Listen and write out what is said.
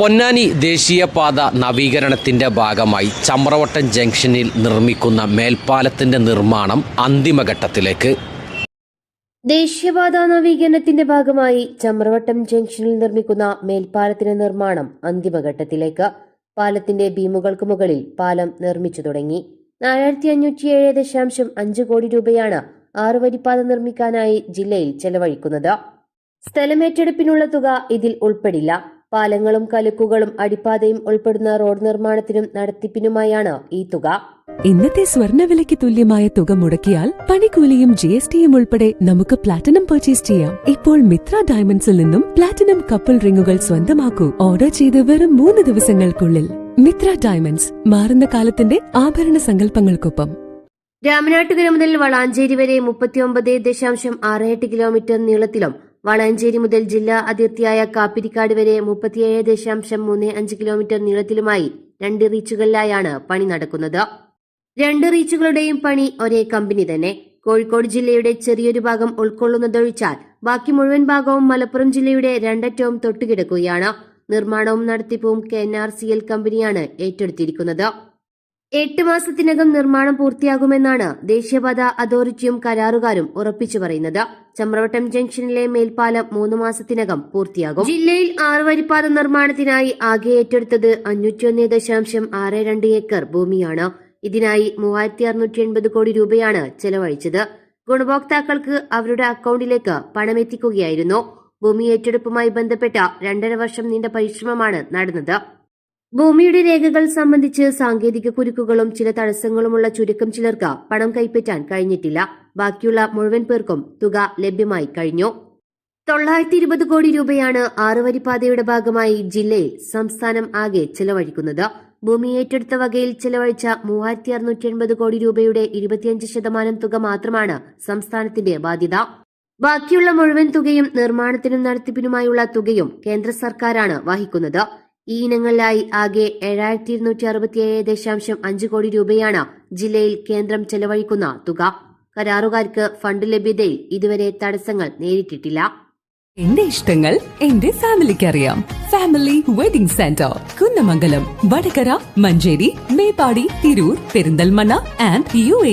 പൊന്നാനി ദേശീയപാത നവീകരണത്തിന്റെ ഭാഗമായി ചമ്രവട്ടം ജംഗ്ഷനിൽ നിർമ്മിക്കുന്ന മേൽപ്പാലത്തിന്റെ നിർമ്മാണം അന്തിമഘട്ടത്തിലേക്ക്. ദേശീയപാത നവീകരണത്തിന്റെ ഭാഗമായി ചമ്രവട്ടം ജംഗ്ഷനിൽ നിർമ്മിക്കുന്ന മേൽപ്പാലത്തിന്റെ നിർമ്മാണം അന്തിമഘട്ടത്തിലേക്ക്. പാലത്തിന്റെ ബീമുകൾക്ക് മുകളിൽ പാലം നിർമ്മിച്ചു തുടങ്ങി. നാലായിരത്തി അഞ്ഞൂറ്റി ഏഴ് ദശാംശം അഞ്ച് കോടി രൂപയാണ് ആറുവരിപ്പാത നിർമ്മിക്കാനായി ജില്ലയിൽ ചെലവഴിക്കുന്നത്. സ്ഥലമേറ്റെടുപ്പിനുള്ള തുക ഇതിൽ ഉൾപ്പെടില്ല. പാലങ്ങളും കലുക്കുകളും അടിപ്പാതയും ഉൾപ്പെടുന്ന റോഡ് നിർമ്മാണത്തിനും നടത്തിപ്പിനുമായാണ് ഈ തുക. ഇന്നത്തെ സ്വർണവിലയ്ക്ക് തുല്യമായ തുക മുടക്കിയാൽ പണിക്കൂലിയും ജി എസ് ടിയും ഉൾപ്പെടെ നമുക്ക് പ്ലാറ്റിനം പർച്ചേസ് ചെയ്യാം. ഇപ്പോൾ മിത്ര ഡയമണ്ട്സിൽ നിന്നും പ്ലാറ്റിനം കപ്പിൾ റിങ്ങുകൾ സ്വന്തമാക്കൂ. ഓർഡർ ചെയ്ത് വെറും മൂന്ന് ദിവസങ്ങൾക്കുള്ളിൽ. മിത്ര ഡയമണ്ട്സ് മാറുന്ന കാലത്തിന്റെ ആഭരണ സങ്കല്പങ്ങൾക്കൊപ്പം. രാമനാട്ടുകര മുതൽ വളാഞ്ചേരി വരെ മുപ്പത്തിയൊമ്പത് ദശാംശം ആറ് എട്ട് കിലോമീറ്റർ നീളത്തിലും വളാഞ്ചേരി മുതൽ ജില്ലാ അതിർത്തിയായ കാപ്പിരിക്കാട് വരെ മുപ്പത്തിയേഴ് ദശാംശം മൂന്ന് അഞ്ച് കിലോമീറ്റർ നീളത്തിലുമായി രണ്ട് റീച്ചുകളിലായാണ് പണി നടക്കുന്നത്. രണ്ട് റീച്ചുകളുടെയും പണി ഒരേ കമ്പനി തന്നെ. കോഴിക്കോട് ജില്ലയുടെ ചെറിയൊരു ഭാഗം ഉൾക്കൊള്ളുന്നതൊഴിച്ചാൽ ബാക്കി മുഴുവൻ ഭാഗവും മലപ്പുറം ജില്ലയുടെ രണ്ടറ്റവും തൊട്ടുകിടക്കുകയാണ്. നിർമ്മാണവും നടത്തിപ്പും K N R C L കമ്പനിയാണ് ഏറ്റെടുത്തിരിക്കുന്നത്. എട്ട് മാസത്തിനകം നിർമ്മാണം പൂർത്തിയാകുമെന്നാണ് ദേശീയപാത അതോറിറ്റിയും കരാറുകാരും ഉറപ്പിച്ചു പറയുന്നത്. ചമ്രവട്ടം ജംഗ്ഷനിലെ മേൽപ്പാലം മൂന്ന് മാസത്തിനകം പൂർത്തിയാകും. ജില്ലയിൽ ആറ് ആറുവരിപ്പാത നിർമ്മാണത്തിനായി ആകെ ഏറ്റെടുത്തത് അഞ്ഞൂറ്റിയൊന്ന് ദശാംശം ആറ് രണ്ട് ഏക്കർ ഭൂമിയാണ്. ഇതിനായി മൂവായിരത്തി അറുന്നൂറ്റി എൺപത് കോടി രൂപയാണ് ചെലവഴിച്ചത്. ഗുണഭോക്താക്കൾക്ക് അവരുടെ അക്കൗണ്ടിലേക്ക് പണമെത്തിക്കുകയായിരുന്നു. ഭൂമി ഏറ്റെടുപ്പുമായി ബന്ധപ്പെട്ട രണ്ടര വർഷം നീണ്ട പരിശ്രമമാണ് നടന്നത്. ഭൂമിയുടെ രേഖകൾ സംബന്ധിച്ച് സാങ്കേതിക കുരുക്കുകളും ചില തടസ്സങ്ങളുമുള്ള ചുരുക്കം ചിലർക്ക് പണം കൈപ്പറ്റാൻ കഴിഞ്ഞിട്ടില്ല. ബാക്കിയുള്ള മുഴുവൻ പേർക്കും തുക ലഭ്യമായി കഴിഞ്ഞു. തൊള്ളായിരത്തി ഇരുപത് കോടി രൂപയാണ് ആറുവരിപ്പാതയുടെ ഭാഗമായി ജില്ലയിൽ സംസ്ഥാനം ആകെ ചെലവഴിക്കുന്നത്. ഭൂമി ഏറ്റെടുത്ത വകയിൽ ചെലവഴിച്ച മൂവായിരത്തി അറുന്നൂറ്റി എൺപത് കോടി രൂപയുടെ ഇരുപത്തിയഞ്ച് ശതമാനം തുക മാത്രമാണ് സംസ്ഥാനത്തിന്റെ ബാധ്യത. ബാക്കിയുള്ള മുഴുവൻ തുകയും നിർമ്മാണത്തിനും നടത്തിപ്പിനുമായുള്ള തുകയും കേന്ദ്ര സർക്കാരാണ് വഹിക്കുന്നത്. ഈ ഇനങ്ങളിലായി ആകെ ഏഴായിരത്തി ഇരുന്നൂറ്റി അറുപത്തിയേഴ് ദശാംശം അഞ്ച് കോടി രൂപയാണ് ജില്ലയിൽ കേന്ദ്രം ചെലവഴിക്കുന്ന തുക. കരാറുകാർക്ക് ഫണ്ട് ലഭ്യതയിൽ ഇതുവരെ തടസ്സങ്ങൾ നേരിട്ടിട്ടില്ല. എന്റെ ഇഷ്ടങ്ങൾ എന്റെ ഫാമിലിക്ക് അറിയാം family wedding centre Kunnamangalam Vadakara Manjeri Meppadi Tirur Perinthalmanna and U A